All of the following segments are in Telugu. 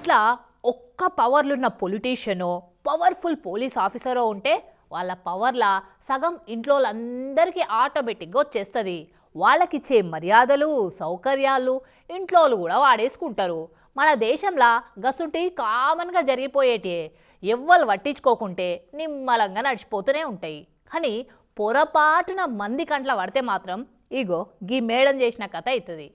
ఇంట్లో ఒక్క పవర్లున్న పొలిటీషియనో పవర్ఫుల్ పోలీస్ ఆఫీసరో ఉంటే వాళ్ళ పవర్లా సగం ఇంట్లో అందరికీ ఆటోమేటిక్గా వచ్చేస్తుంది. వాళ్ళకిచ్చే మర్యాదలు సౌకర్యాలు ఇంట్లో కూడా వాడేసుకుంటారు. మన దేశంలో గసుంటి కామన్గా జరిగిపోయేటి ఎవ్వరు పట్టించుకోకుంటే నిమ్మలంగా నడిచిపోతూనే ఉంటాయి. కానీ పొరపాటున మంది కంట్ల పడితే మాత్రం ఇగో గీ మేడం చేసిన కథ అవుతుంది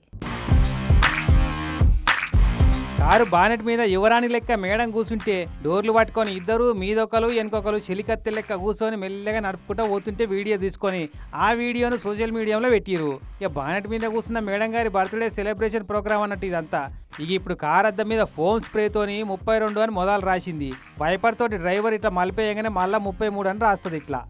కారు బానెట్ మీద యువరాణి లెక్క మేడం కూర్చుంటే డోర్లు పట్టుకొని ఇద్దరు మీదొకరు వెనుకొకరు చెలికత్తె లెక్క కూర్చొని మెల్లగా నడుపుకుంటూ పోతుంటే వీడియో తీసుకొని ఆ వీడియోను సోషల్ మీడియాలో పెట్టిరు ఇక బానెట్ మీద కూర్చున్న మేడం గారి బర్త్డే సెలబ్రేషన్ ప్రోగ్రామ్ అన్నట్టు ఇదంతా. ఇక ఇప్పుడు కార్ అద్దం మీద ఫోమ్ స్ప్రేతోని ముప్పై రెండు అని మొదలు రాసింది. వైపర్తోటి డ్రైవర్ ఇట్లా మలిపేయగానే మళ్ళీ ముప్పై మూడు అని రాస్తుంది ఇట్లా.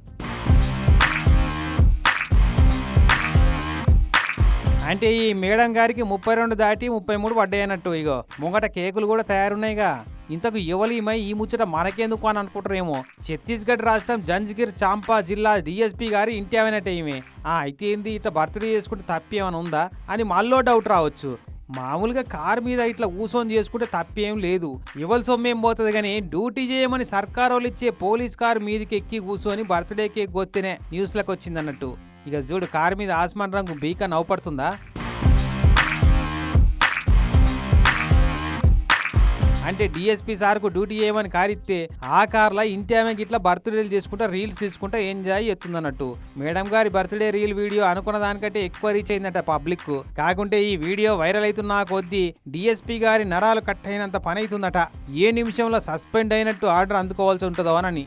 అంటే ఈ మేడం గారికి ముప్పై రెండు దాటి ముప్పై మూడు పడ్డాయన్నట్టు ఇగో. ముంగట కేకులు కూడా తయారున్నాయిగా. ఇంతకు యువలీమై ఈ ముచ్చట మనకెందుకు అని అనుకుంటారేమో. ఛత్తీస్గఢ్ రాష్ట్రం జంజ్గిర్ చాంపా జిల్లా డిఎస్పీ గారి ఇంటి ఆమెనట్టే ఈమె. అయితే ఏంది ఇట్లా బర్త్డే చేసుకుంటే తప్పేమని ఉందా అని మళ్ళీ డౌట్ రావచ్చు. మామూలుగా కార్ మీద ఇట్లా కూసోని చేసుకుంటే తప్పేం లేదు. ఇవ్వల సొమ్మేం పోతుంది కానీ డ్యూటీ చేయమని సర్కార్ వాళ్ళు ఇచ్చే పోలీస్ కార్ మీదకి ఎక్కి కూర్చొని బర్త్డే కేక్ గొత్తేనే న్యూస్లకు వచ్చింది అన్నట్టు ఇక చూడు కార్ మీద ఆస్మాన్ రంగు బీక నవ్వుపడుతుందా? అంటే డిఎస్పీ సార్కు డ్యూటీ చేయమని కారిస్తే ఆ కార్లో ఇంటి ఆమె గిట్ల బర్త్డేలు చేసుకుంటా రీల్స్ తీసుకుంటా ఎంజాయ్ ఎత్తుందన్నట్టు మేడం గారి బర్త్డే రీల్ వీడియో అనుకున్న దానికంటే ఎక్కువ రీచ్ అయిందట పబ్లిక్ కాకుంటే ఈ వీడియో వైరల్ అవుతున్న కొద్దీ డిఎస్పీ గారి నరాలు కట్ అయినంత పని అవుతుందట. ఏ నిమిషంలో సస్పెండ్ అయినట్టు ఆర్డర్ అందుకోవాల్సి ఉంటుందో అని